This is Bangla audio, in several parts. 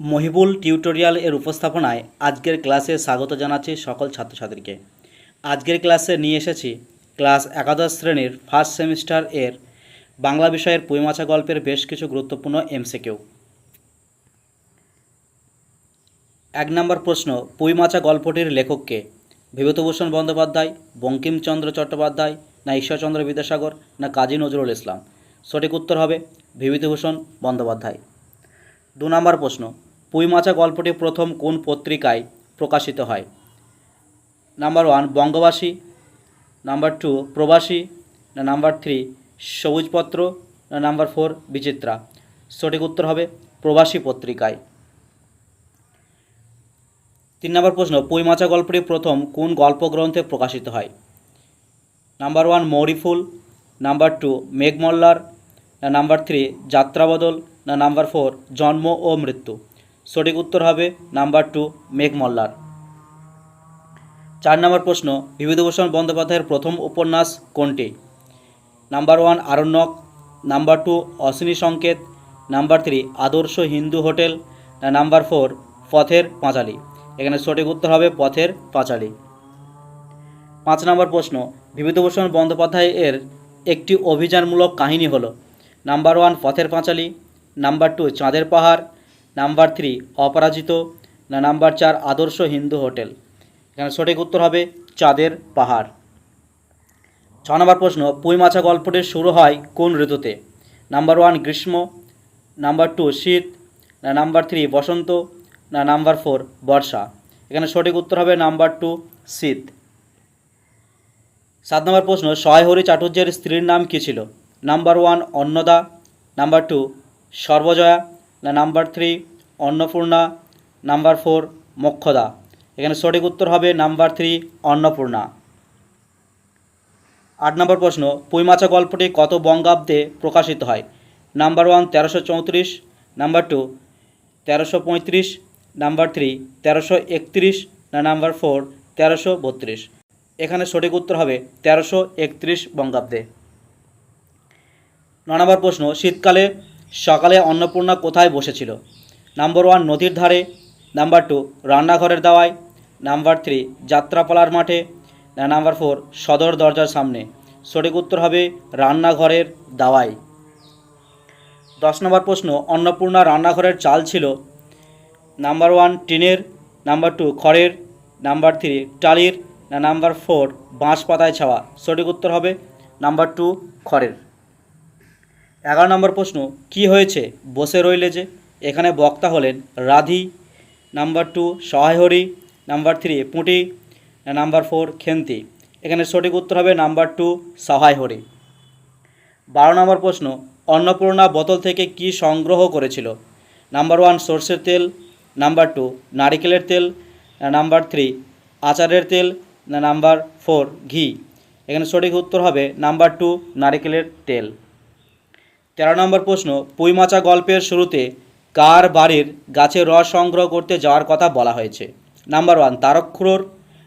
মহিবুল টিউটোরিয়াল এর উপস্থাপনায় আজকের ক্লাসে স্বাগত জানাচ্ছি সকল ছাত্রছাত্রীকে। আজকের ক্লাসে নিয়ে এসেছি ক্লাস একাদশ শ্রেণির ফার্স্ট সেমিস্টার এর বাংলা বিষয়ের পুইমাছা গল্পের বেশ কিছু গুরুত্বপূর্ণ এমসিকিউ। এক নম্বর প্রশ্ন পুইমাচা গল্পটির লেখককে বিভূতিভূষণ বন্দ্যোপাধ্যায়, বঙ্কিমচন্দ্র চট্টোপাধ্যায়, না ঈশ্বরচন্দ্র বিদ্যাসাগর, না কাজী নজরুল ইসলাম? সঠিক উত্তর হবে বিভূতিভূষণ বন্দ্যোপাধ্যায়। দু নম্বর প্রশ্ন পুইমাচা গল্পটি প্রথম কোন পত্রিকায় প্রকাশিত হয়? Number one, Bangabasi. Number two, Prabasi. না, নাম্বার থ্রি, সবুজপত্র। না, নাম্বার ফোর, বিচিত্রা। সঠিক উত্তর হবে প্রবাসী পত্রিকায়। তিন নম্বর প্রশ্ন পুইমাচা গল্পটি প্রথম কোন গল্পগ্রন্থে প্রকাশিত হয়? Number one Mauriphul number two, Meghmallar. Number three Jatrabadal না নাম্বার ফোর, জন্ম ও মৃত্যু। সঠিক উত্তর হবে নাম্বার টু, মেঘমল্লার। চার নম্বর প্রশ্ন, বিভূতিভূষণ বন্দ্যোপাধ্যায়ের প্রথম উপন্যাস কোনটি? Number one, Aranyak. Number two, Ashwini Sanket. Number three, Adarsha Hindu hotel. না, নাম্বার ফোর, পথের পাঁচালী। এখানে সঠিক উত্তর হবে পথের পাঁচালী। পাঁচ নম্বর প্রশ্ন, বিভূতিভূষণ বন্দ্যোপাধ্যায় এর একটি অভিযানমূলক কাহিনী হলো, number one, Pather Panchali. Number two, চাঁদের পাহাড়। নাম্বার থ্রি, অপরাজিত। না, নাম্বার চার, আদর্শ হিন্দু হোটেল। এখানে সঠিক উত্তর হবে চাঁদের পাহাড়। ছ নম্বর প্রশ্ন, পুঁইমাছা গল্পটি শুরু হয় কোন ঋতুতে? নাম্বার ওয়ান, গ্রীষ্ম। নাম্বার টু, শীত। না, নাম্বার থ্রি, বসন্ত। না, নাম্বার ফোর, বর্ষা। এখানে সঠিক উত্তর হবে নাম্বার টু, শীত। সাত নম্বর প্রশ্ন, সহায়হরি চাটুর্যের স্ত্রীর নাম কী ছিল? Number one, Annada. Number two Sarbajaya, না number three, Annapurna, number four, Mokshada. এখানে সঠিক উত্তর হবে নাম্বার থ্রি, অন্নপূর্ণা। আট নম্বর প্রশ্ন পুইমাচা গল্পটি কত বঙ্গাব্দে প্রকাশিত হয়? নাম্বার ওয়ান, তেরোশো চৌত্রিশ, নাম্বার টু, তেরোশো পঁয়ত্রিশ, নাম্বার থ্রি, তেরোশো একত্রিশ, না নাম্বার ফোর, তেরোশো বত্রিশ। এখানে সঠিক উত্তর হবে তেরোশো একত্রিশ বঙ্গাব্দে। ন নম্বর প্রশ্ন, শীতকালে সকালে অন্নপূর্ণা কোথায় বসেছিল? নাম্বার ওয়ান নদীর ধারে নাম্বার টু রান্নাঘরের দাওয়ায় নাম্বার থ্রি যাত্রাপালার মাঠে না নাম্বার ফোর সদর দরজার সামনে। সঠিক উত্তর হবে রান্নাঘরের দাওয়ায়। দশ নম্বর প্রশ্ন, অন্নপূর্ণা রান্নাঘরের চাল ছিল? নাম্বার ওয়ান টিনের নাম্বার টু খড়ের নাম্বার থ্রি টালির না নাম্বার ফোর বাঁশ পাতায় ছাওয়া। সঠিক উত্তর হবে নাম্বার টু খড়ের। এগারো নম্বর প্রশ্ন, কি হয়েছে? বসে রইলে যে। এখানে বক্তা হলেন Radhi number two Sahayhari number three Punti number four Khenti. এখানে সঠিক উত্তর হবে নাম্বার টু সহায়হরি। বারো নম্বর প্রশ্ন, অন্নপূর্ণা বোতল থেকে কি সংগ্রহ করেছিল? নাম্বার ওয়ান সর্ষের তেল নাম্বার টু নারিকেলের তেল নাম্বার থ্রি আচারের তেল নাম্বার ফোর ঘি। এখানে সঠিক উত্তর হবে নাম্বার টু নারিকেলের তেল। তেরো নম্বর প্রশ্ন পুইমাচা গল্পের শুরুতে কার বাড়ির গাছের রস সংগ্রহ করতে যাওয়ার কথা বলা হয়েছে? নাম্বার ওয়ান, তারক খুড়োর।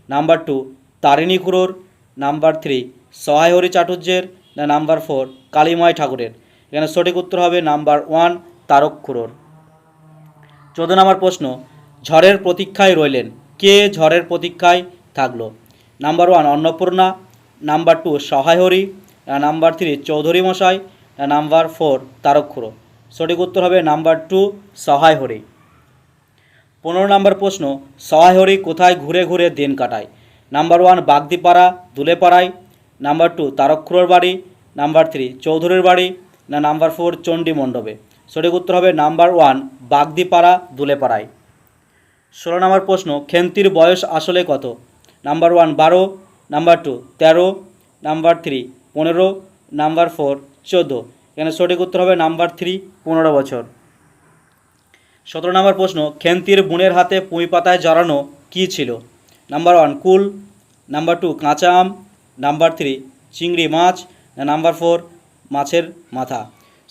নাম্বার টু, তারিণী খুড়োর। নাম্বার থ্রি, সহায়হরি চাটুর্যের না, নাম্বার ফোর, কালীময় ঠাকুরের। এখানে সঠিক উত্তর হবে নাম্বার ওয়ান, তারক খুড়োর। চোদ্দ নম্বর প্রশ্ন, ঝড়ের প্রতীক্ষায় রইলেন। কে ঝড়ের প্রতীক্ষায় থাকল? Number one, Annapurna. Number two, Sahayhari. Number three, Chowdhury মশাই। নাম্বার ফোর তারক্ষুরো সঠিক উত্তর হবে নাম্বার টু, সহায়হরি। পনেরো নম্বর প্রশ্ন, সহায়হরি কোথায় ঘুরে ঘুরে দিন কাটায়? নাম্বার ওয়ান, বাগদিপাড়া, দুলেপাড়ায়। নাম্বার টু তারক্ষুরোর বাড়ি। নাম্বার থ্রি, চৌধুরীর বাড়ি। না, নাম্বার ফোর, চণ্ডী মণ্ডপে। সঠিক উত্তর হবে নাম্বার ওয়ান, বাগদিপাড়া, দুলেপাড়ায়। ষোলো নম্বর প্রশ্ন, খেন্তির বয়স আসলে কত? নাম্বার ওয়ান, বারো। নাম্বার টু, তেরো। নাম্বার থ্রি, পনেরো। নাম্বার ফোর চোদ্দ। এখানে সঠিক উত্তর হবে নাম্বার থ্রি, পনেরো বছর। সতেরো নম্বর প্রশ্ন, খেন্তির বুনের হাতে পুঁই পাতায় জড়ানো কী ছিল? নাম্বার ওয়ান, কুল। নাম্বার টু, কাঁচা আম। নাম্বার থ্রি, চিংড়ি মাছ। না, নাম্বার ফোর, মাছের মাথা।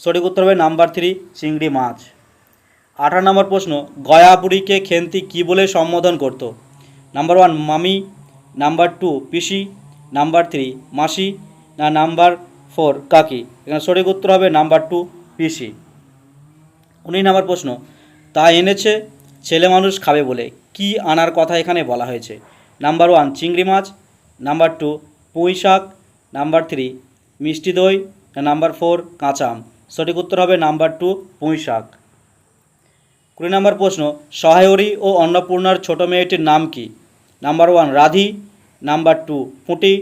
সঠিক উত্তর হবে নাম্বার থ্রি, চিংড়ি মাছ। আঠারো নম্বর প্রশ্ন, গয়া বুড়িকে খেন্তি কী বলে সম্বোধন করত? নাম্বার ওয়ান, মামি। নাম্বার টু, পিসি। নাম্বার থ্রি, মাসি। না, নাম্বার ফোর কাকি। এখানে সঠিক উত্তর হবে নাম্বার টু পিসি। উনিশ নম্বর প্রশ্ন, তা এনেছে, ছেলে মানুষ খাবে বলে কি আনার কথা এখানে বলা হয়েছে? নাম্বার ওয়ান, চিংড়ি মাছ। নাম্বার টু, পুঁই শাক। নাম্বার থ্রি, মিষ্টি দই। নাম্বার ফোর, কাঁচা আম। সঠিক উত্তর হবে নাম্বার টু, পুঁই শাক। কুড়ি নম্বর প্রশ্ন, সহায়রী ও অন্নপূর্ণার ছোট মেয়েটির নাম কি? Number one, Radhi. Number two, Punti.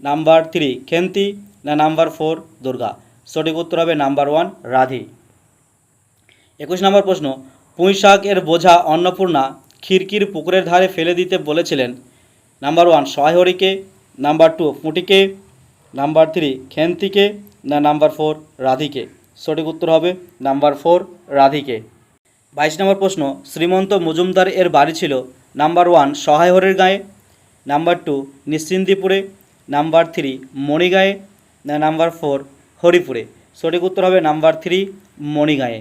Number three, Khenti. না, নাম্বার ফোর দুর্গা। সঠিক উত্তর হবে নাম্বার ওয়ান রাধি। একুশ নম্বর প্রশ্ন পুঁই শাক এর বোঝা অন্নপূর্ণা খিরকির পুকুরের ধারে ফেলে দিতে বলেছিলেন। নাম্বার ওয়ান সহায়রীকে নাম্বার টু, পুঁটিকে। নাম্বার থ্রি, খেন্তিকে। না, নাম্বার ফোর, রাধিকে। সঠিক উত্তর হবে নাম্বার ফোর রাধিকে। বাইশ নম্বর প্রশ্ন, শ্রীমন্ত মজুমদার এর বাড়ি ছিল। নাম্বার ওয়ান, সহায়হরের গায়ে। নাম্বার টু, নিশ্চিন্দিপুরে। নাম্বার থ্রি, মণিগাঁয়ে। নাম্বার ফোর হরিপুরে। সঠিক উত্তর হবে নাম্বার থ্রি মণিগাঁয়ে।